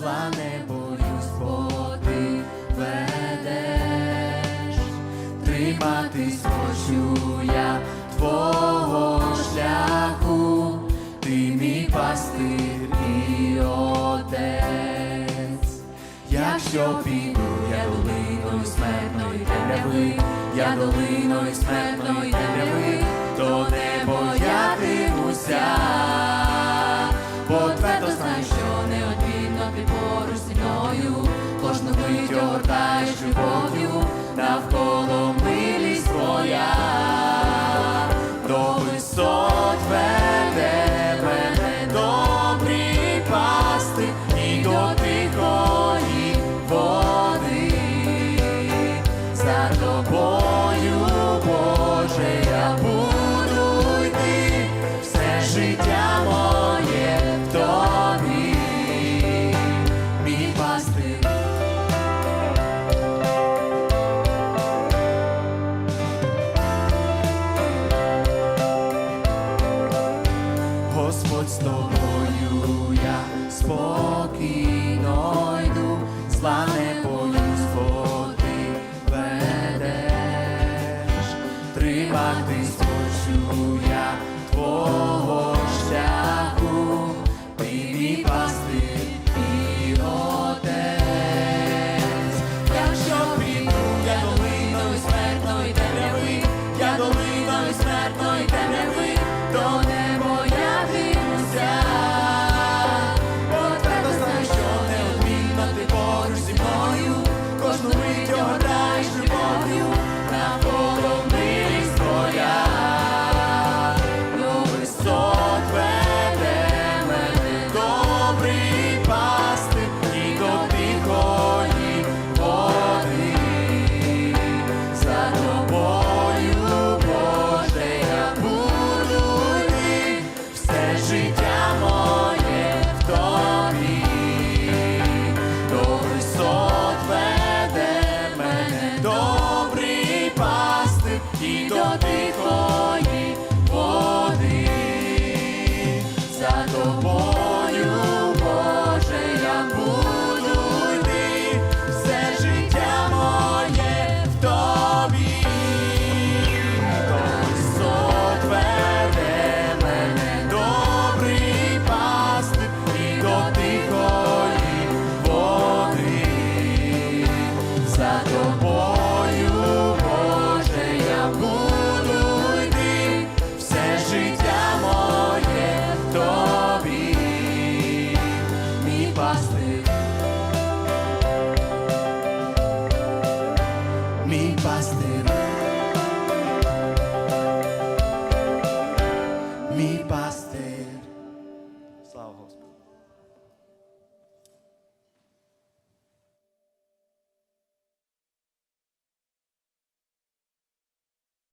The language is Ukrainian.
зла не боюсь, бо ти ведеш, триматись хочу я твого шляху, ти мій пастир і отець, якщо піду я долиною смертної темряви, я долиною смертної темряви, то не боятимуся. тобою, кожну мить огортаєш любов. спокійно йду, з вами Господи ведеш, триматись хочу я Твого. і до тихої води. За тобою, Боже, я буду йти, все життя моє в тобі, Тобі мене, добрий пасти і до тихої води. За тобою.